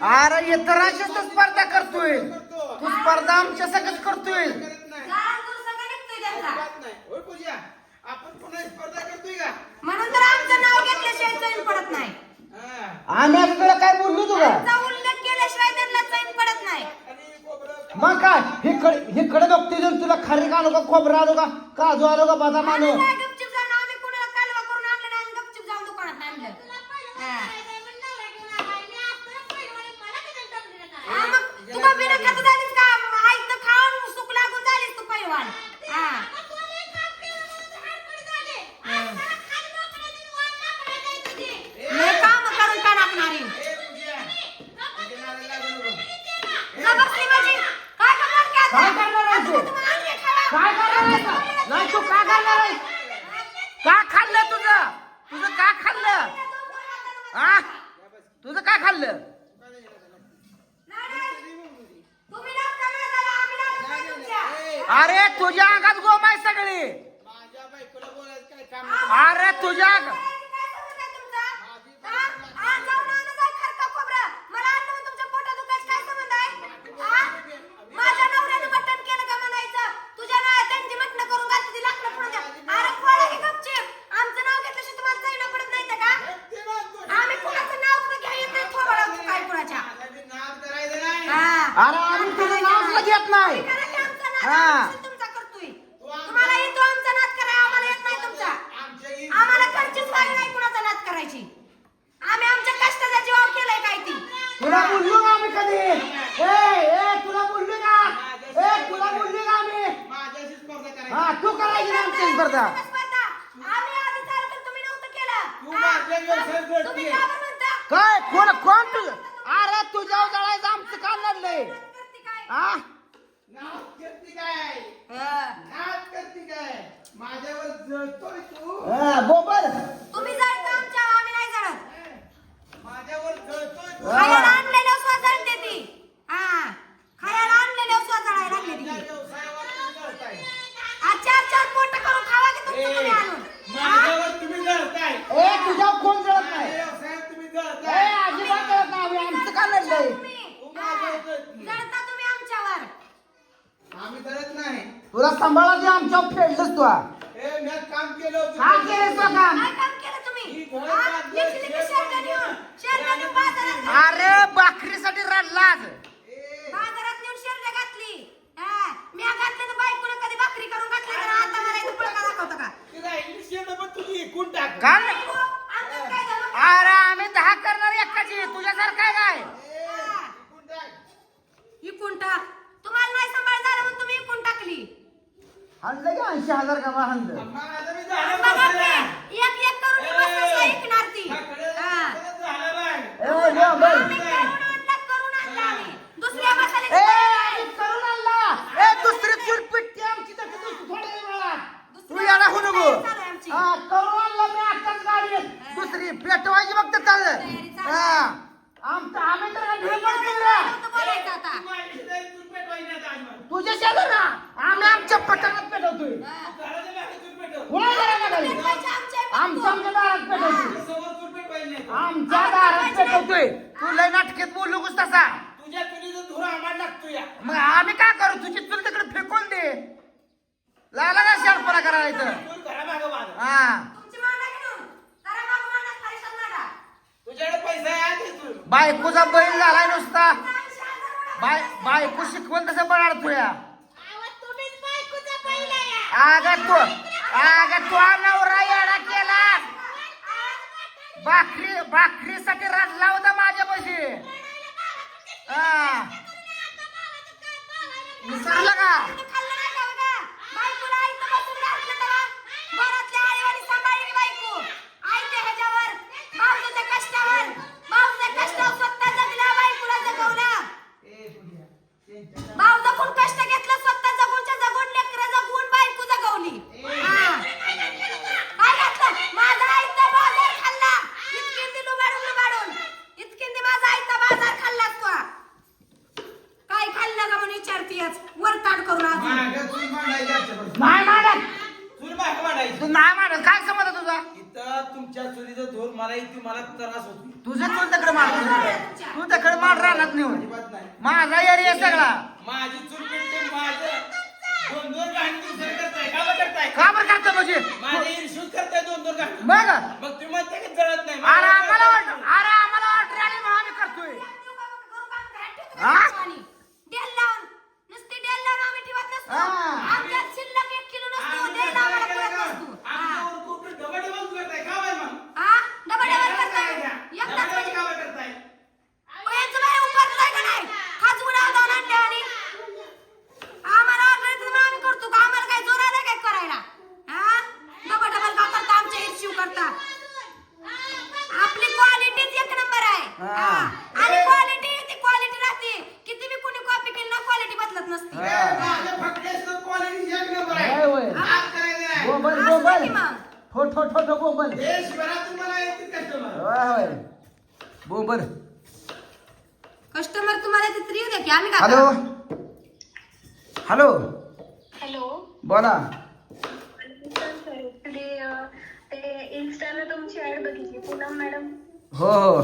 अरे इतरांशीच तू स्पर्धा करतोय. तू स्पर्धा आमच्या सगळंच करतोय. आम्ही आपल्याला काय बोललो तुला? मग काय? बघते जर तुला खारी आलो का खोबरं आलो का काजू आलो का बदाम आलो? गपचूप जाऊन आम्ही कुणाला कालवा करून आणलं गपचूप जाऊन दुकानात आणलं. का खाल्लं तुझं? तुझं का खाल्लं? हा तुझं का खाल्लं? अरे तुझ्या अंगात गोमाय सगळी. अरे तुझ्या समज येत नाही. हा. आम्ही आमच्या काय ती? तुला बोललो आम्ही कधी? ए तुला बोललो ए तुला बोललो आम्ही? हा तू करायची ना आमची स्पर्धा. काय? कोण कोण तुझ अरे तुझ्या जळायचं आमचं काम लागलंय हा नाव घेतली काय? हा. तू. हा केलं काम दरगा वाहन दे तुझ्या शेजारा आम्ही आमच्या पटणात पेटवतोय. कोणा घराला घाली आमच्या आमच्या दारात पेटवतोय. आमच्या दारात पेटवतोय. तू लय नाटकेत बोलू नकोस तसा. तुझ्या चुलीचा धुरा आम्हाला लागतो मग आम्ही काय करू? तुझी चुल तिकडे फेकून दे. लाला का शाळपणा करायचं चूल घरा हा. बायकोचा बैल बाय बायको शिकवण कसं बनाड आग आग तो येडा केला भाकरी भाकरीसाठी रडला होता माझ्यापाशी. हा. विसरला का? तू नाही मारत काय समज तुझा? तुमच्या चुलीचा धोर मला इथे मला त्रास होतो तुझं तू तकड मार तू तकड मार राहणार नाही. माझा यार आहे सगळा. माझी चूल पेटते दोन दोन घाण करताय का बरं करताय? का बरं करता म्हणजे? माझी इन्शूज करताय दोन दोन घाण. बघा हा. आणि क्वालिटी ती क्वालिटी राहते किती बी कुणी कॉपी केली ना क्वालिटी बदलत नसते हा. quality एक number आहे. होय, होय. आज करायचं नाही. गोबल असं गोबल नाही मग. ठो ठो ठो ठो गोबल देशभरात तुम्हाला येतील customer. होय होय गोबल कस्टमर तुम्हाला तिथे येऊ द्या की आम्ही काय हॅलो? हॅलो हॅलो बोला सर ते इन्स्टाला तुमची ऍड बघितली पूनम मॅडम हो हो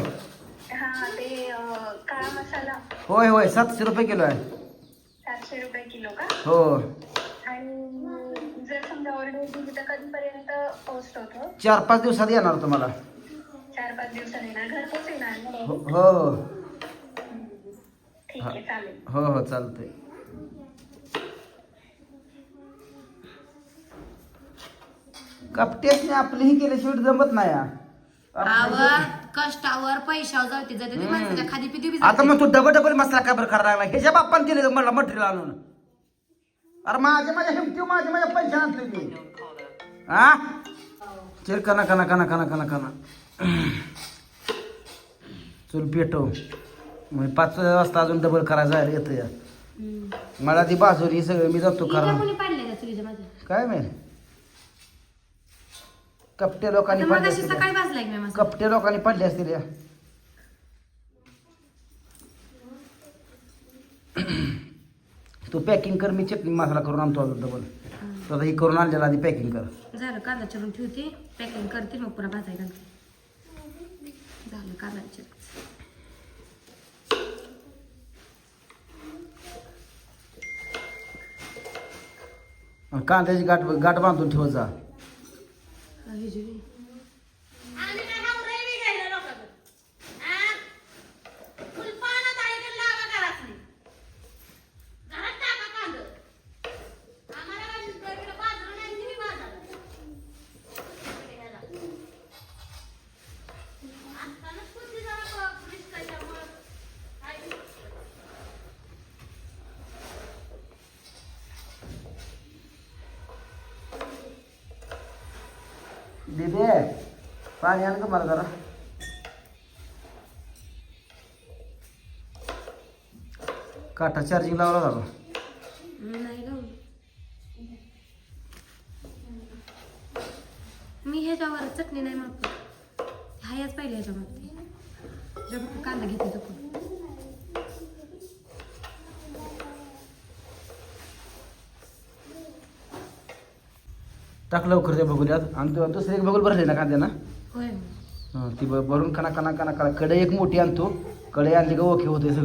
हा ते अ, काळा मसाला. होय होय सातशे रुपये किलो आहे. सातशे रुपये किलो का? हो. आणि जर समजा ऑर्डर दिली तर कधीपर्यंत पोस्ट होतो? चार पाच दिवसात येणार तुम्हाला. चार पाच दिवसात येणार. घरपोच येणार ना? हो हो. हो. ठीक आहे चालेल. हो हो चालतंय. कपटेसने आपलीही केल्याशिवाय जमत नाही हा. आवर कष्टावर पैशावर जाते जाते. ती माणसाच्या खादी पिदी बी आता. मग तू डबल डबल मसाला का बरं करायला लागला? ह्याच्या बाप्पान दिले मला मटेरियल आणून अरे माझ्या माझ्या हिमती माझ्या माझ्या पैसे आणले मी. हा चल कना कना कना कना कना कना चल पेटव. मग पाच वाजता अजून डबल करायला जायला येतं या. मला ती बाजूरी सगळं मी जातो का कारण कोणी पाडले त्या चुलीच्या माझ्या काय माहिती? कपटे लोकांनी आता पडले मगाशी असतील सकाळी भाजलाय की मी मसाला. कपटे लोकांनी पडले असतील या. तू पॅकिंग कर मी चटणी मसाला करून आणतो अजून डबल तू आता ही करून आणलेला आधी पॅकिंग कर. झालं कांदा चिरून ठेवते. पॅकिंग करते मग पुन्हा भाजायला घालते झालं कांदा चिरून आणि कांद्याची गाठ गाठ बांधून ठेवत जा. हे जे- दिदे पाणी आण का मला जरा काटा चार्जिंग लावला झाला नाही मी ह्याच्यावर चटणी नाही मागतो हायच पाहिजे ह्याच्या मागते जर कांदा घेते तर पण. टाक लवकर ते बघूयात आणि तू दुसरी एक बघूल भरले ना कांद्याना? होय. हं, ती ब- भरून कना कना कना कना कडे एक मोठी आणतो. कडे आणली का ओके होते सगळं.